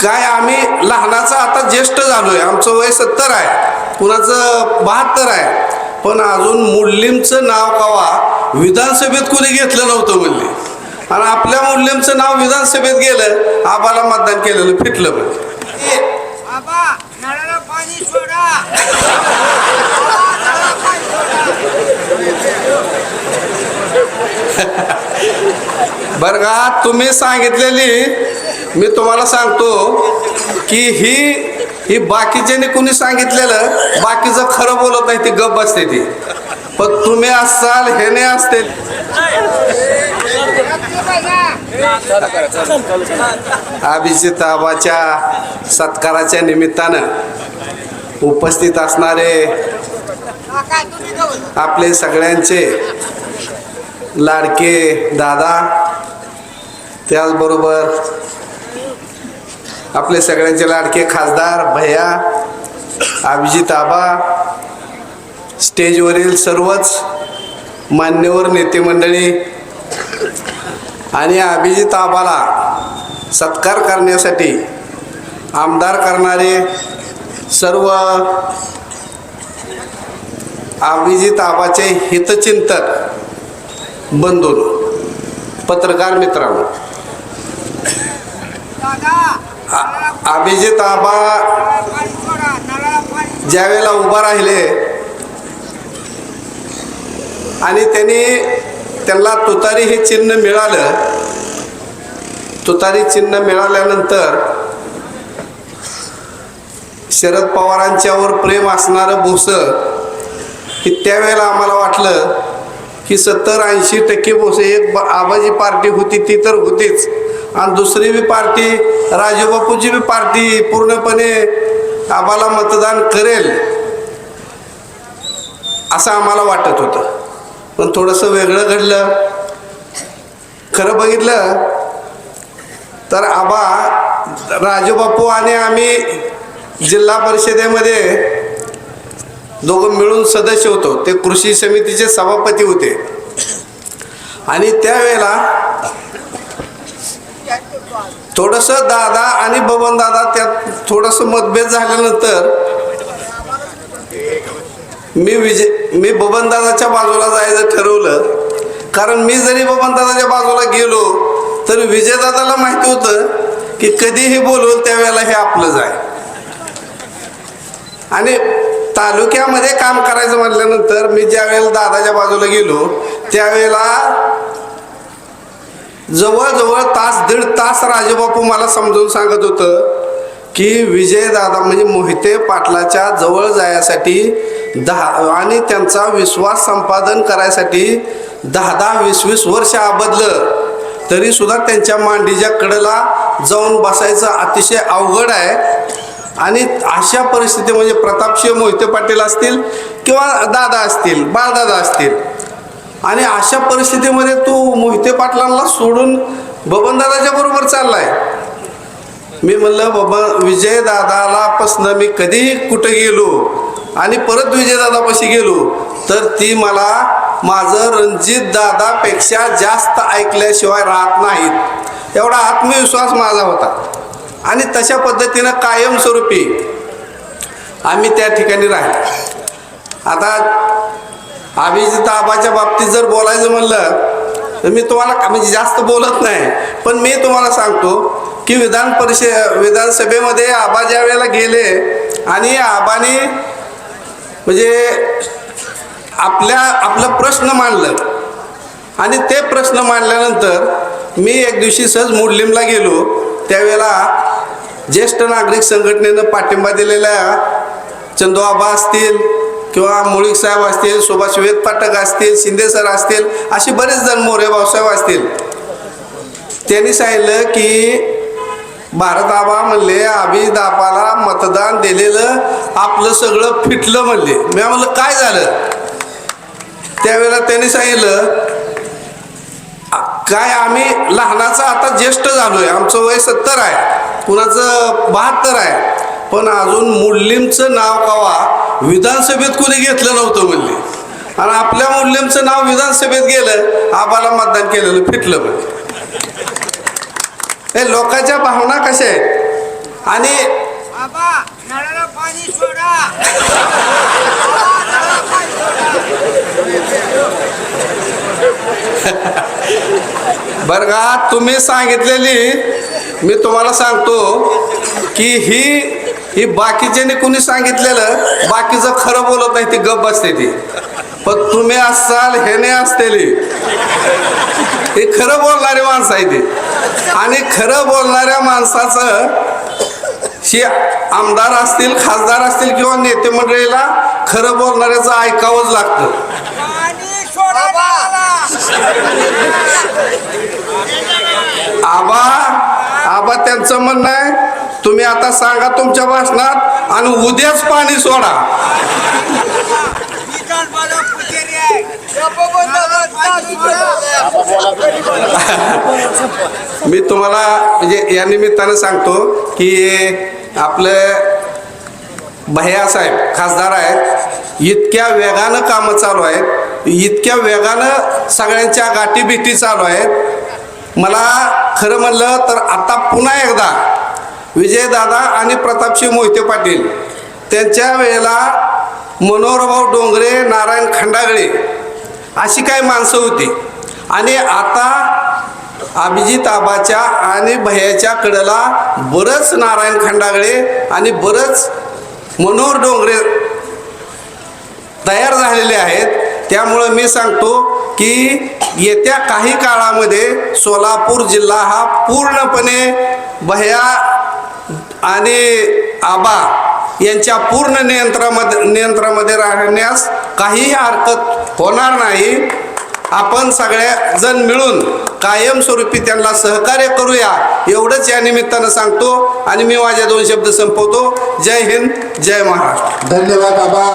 काय आम्ही लहानाचं आता ज्येष्ठ झालोय आमचं वय सत्तर आहे कुणाचं बहात्तर आहे. पण अजून मुस्लिमचं नाव कावा विधानसभेत कुणी घेतलं नव्हतं म्हणले आणि आपल्या मुस्लिमचं नाव विधानसभेत गेलं आबाला मतदान केलेलं फिटलं म्हणजे बरं का तुम्ही सांगितलेली मी तुम्हाला सांगतो की ही ही बाकीच्याने कुणी सांगितलेलं? बाकीचं खरं बोलत नाही ती गप बसते ती. पण तुम्ही असाल हे नाही असते अभिजित आबाच्या सत्काराच्या निमित्तानं उपस्थित असणारे आपले सगळ्यांचे लाडके दादा त्याचबरोबर आपले सगळ्यांचे लाडके खासदार भैया अभिजित आबा स्टेजवरील सर्वच मान्यवर नेते मंडळी आणि अभिजित आबाला सत्कार करण्यासाठी आमदार करणारे सर्व अभिजित आबाचे हितचिंतक बंधून पत्रकार मित्रांनो. अभिजित आबा ज्यावेळेला उभा राहिले आणि त्यांनी त्यांना तुतारी हे चिन्ह मिळालं. तुतारी चिन्ह मिळाल्यानंतर शरद पवारांच्यावर प्रेम असणारं भोसं की त्यावेळेला आम्हाला वाटलं की सत्तर ऐंशी टक्के भोसे एक आबाजी पार्टी होती ती तर होतीच. आणि दुसरी बी पार्टी राजूबापूची बी पार्टी पूर्णपणे आबाला मतदान करेल असं आम्हाला वाटत होतं. पण थोडंसं वेगळं घडलं. खरं बघितलं तर आबा राजूबापू आणि आम्ही जिल्हा परिषदेमध्ये दोघं मिळून सदस्य होतो. ते कृषी समितीचे सभापती होते. आणि त्यावेळेला थोडंसं दादा आणि बबन दादा त्यात थोडंसं मतभेद झाल्यानंतर मी विजय मी बबनदादाच्या बाजूला जायचं ठरवलं. कारण मी जरी बबनदादाच्या बाजूला गेलो तर विजयदादाला माहिती होतं की कधीही बोलवल त्यावेळेला हे आपलंच आहे. आणि तालुक्यामध्ये काम करायचं म्हटल्यानंतर मी ज्या वेळेला दादाच्या बाजूला गेलो त्यावेळेला जवळजवळ तास दीड तास राजेबापू मला समजून सांगत होतं की विजयदादा म्हणजे मोहिते पाटलाच्या जवळ जायसाठी दहा आणि त्यांचा विश्वास संपादन करायसाठी दहा दहा वीस वीस वर्ष आबदलं. तरी सुद्धा त्यांच्या मांडीच्या कडेला जाऊन बसायचं अतिशय अवघड आहे. आणि अशा परिस्थिती म्हणजे प्रतापशिव मोहिते पाटील असतील किंवा दादा असतील बाळदादा असतील आणि अशा परिस्थितीमध्ये तू मोहिते पाटलांना सोडून बबनदादाच्या बरोबर चाललाय. मी म्हणलं बाबा विजयदादाला पासनं मी कधी कुठं गेलो आणि परत विजयदादापाशी गेलो तर ती मला माझं रणजित दादापेक्षा जास्त ऐकल्याशिवाय राहत नाहीत. एवढा आत्मविश्वास माझा होता. आणि तशा पद्धतीनं कायमस्वरूपी आम्ही त्या ठिकाणी राहिलो. आता अभिजित आबाच्या बाबतीत जर बोलायचं म्हणलं तर मी तुम्हाला म्हणजे जास्त बोलत नाही पण मी तुम्हाला सांगतो की विधान परिषद विधानसभेमध्ये आबा ज्या वेळेला गेले आणि आबाने म्हणजे आपल्या आपलं प्रश्न मांडलं. आणि ते प्रश्न मांडल्यानंतर मी एक दिवशी सहज मुडलिमला गेलो. त्यावेळेला ज्येष्ठ नागरिक संघटनेनं पाठिंबा दिलेल्या चंदू आबा असतील किंवा मुळीक साहेब असतील सुभाष वेद पाठक असतील शिंदे सर असतील असे बरेच जण मोरे भाऊसाहेब असतील. त्यांनी सांगितलं की भारत आबा म्हणले अभिदापाला मतदान दिलेलं आपलं सगळं फिटलं म्हणले. मी म्हणलं काय झालं? त्यावेळेला त्यांनी सांगितलं काय आम्ही लहानाचं आता ज्येष्ठ झालोय आमचं वय सत्तर आहे कुणाचं बहात्तर आहे. पण अजून मुस्लिमचं नाव कावा? विधानसभेत कुणी घेतलं नव्हतं म्हणले. आणि आपल्या मुस्लिमचं नाव विधानसभेत गेलं आबाला मतदान केलेलं फिटलं म्हणजे हे लोकांच्या भावना कशा आहेत? आणि बरं का तुम्ही सांगितलेली मी तुम्हाला सांगतो की ही ही बाकीच्याने कुणी सांगितलेलं बाकीचं खरं बोलत नाही ती गप बसते ती. पण तुम्ही असाल ह्याने असतेली. हे खरं बोलणारी माणसं आहे ती. आणि खरं बोलणाऱ्या माणसाचं शी आमदार असतील खासदार असतील किंवा नेते मंडळीला खरं बोलणाऱ्याचं ऐकावंच लागतं. आबा आबा त्यांचं म्हणणं आहे आता सांगा तुमच्या भाषणात आणि उद्याच पाणी सोडा. मी तुम्हाला म्हणजे या निमित्तानं सांगतो की आपलं भैयासाहेब खासदार आहेत इतक्या वेगानं कामं चालू आहेत इतक्या वेगानं सगळ्यांच्या गाठी चालू आहेत. मला खरं म्हणलं तर आता पुन्हा एकदा विजयदादा आणि प्रतापसिंह मोहिते पाटील. त्यांच्या वेळेला मनोहरभाऊ डोंगरे नारायण खंडागळे अशी काही माणसं होती. आणि आता अभिजित आबाच्या आणि भैयाच्या कडेला बरंच नारायण खंडागळे आणि बरंच मनोहर डोंगरे तयार झालेले आहेत. त्यामुळं मी सांगतो की येत्या काही काळामध्ये सोलापूर जिल्हा हा पूर्णपणे भया आणि आबा यांच्या पूर्ण नियंत्रणामध्ये नियंत्रणामध्ये राहण्यास काहीही हरकत होणार नाही. आपण सगळेजण मिळून कायमस्वरूपी त्यांना सहकार्य करूया. एवढंच या निमित्तानं सांगतो आणि मी माझे दोन शब्द संपवतो. जय हिंद जय महाराष्ट्र. धन्यवाद आबा.